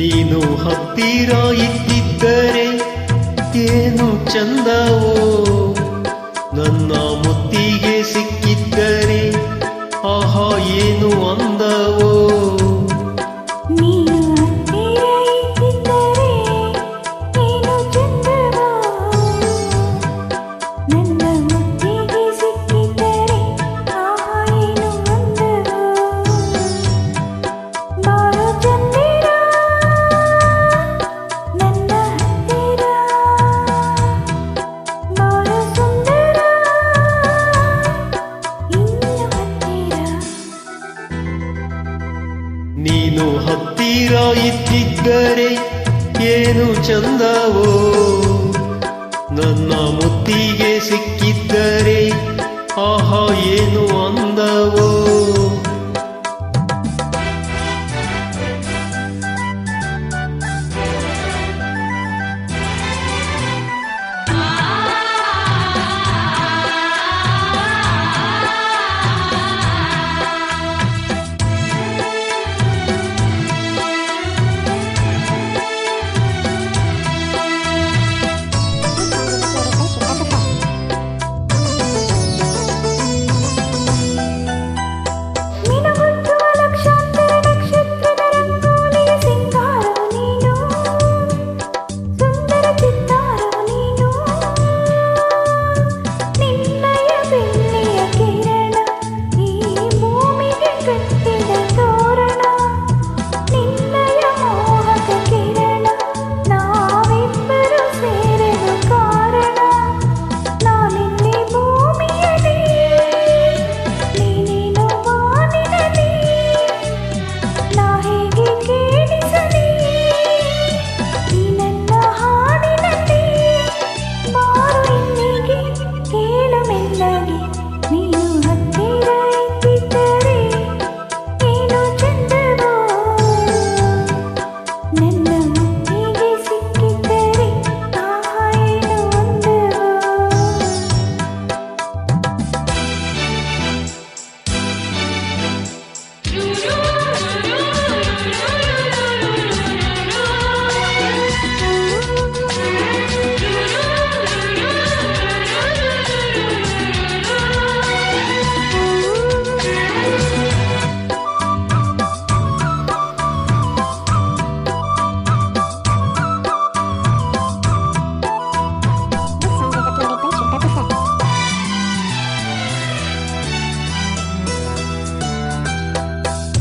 ಹತ್ತಿರ ಇದ್ದಿದ್ದರೆ ಏನು ಚಂದವೋ? ನನ್ನ ಮುತ್ತಿಗೆ ಸಿಕ್ಕಿದ್ದರೆ ಆಹಾ ಏನು ಅಂದವೋ ನೀನು ಹತ್ತಿರ ಇದ್ದಿದ್ದರೆ ಏನು ಚಂದವೋ? ನನ್ನ ಮುತ್ತಿಗೆ ಸಿಕ್ಕಿದ್ದರೆ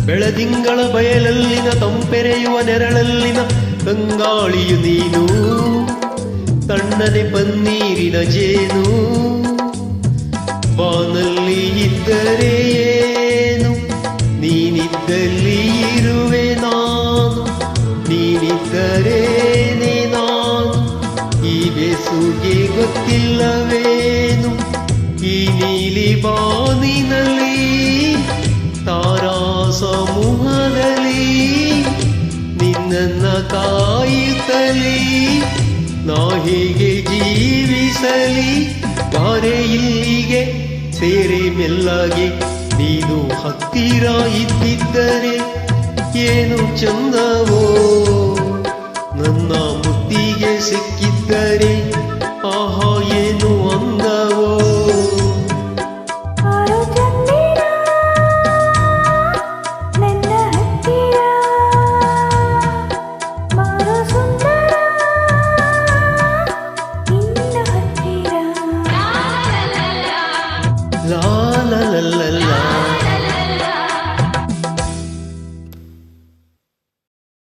ಬೆಳದಿಂಗಳ ಬಯಲಲ್ಲಿನ ತಂಪೆರೆಯುವ ನೆರಳಲ್ಲಿನ ತಂಗಾಳಿಯು ನೀನು ತಣ್ಣನೆ ಪನ್ನೀರಿನ ಜೇನು ಬಾನಲ್ಲಿ ಇದ್ದರೆ ಏನು ನೀನಿದ್ದಲ್ಲಿ ಇರುವೆ ನಾನು ನೀನಿದ್ದರೇನೆ ನಾನು ಈ ಬೆಸುಗೆ ಗೊತ್ತಿಲ್ಲವೇನು ಈ ನೀಲಿ ಬಾನಿನಲ್ಲಿ ಕಾಯುತ್ತಲಿ, ನಾ ಹೀಗೆ ಜೀವಿಸಲಿ, ಬಾರೆ ಇಲ್ಲಿಗೆ ಸೇರಿ ಮೆಲ್ಲಾಗಿ ನೀನು ಹತ್ತಿರ ಇದ್ದಿದ್ದರೆ ಏನು ಚಂದವೋ? ನನ್ನ ಮುತ್ತಿಗೆ ಸಿಕ್ಕಿದ್ದರೆ ಆಹಾ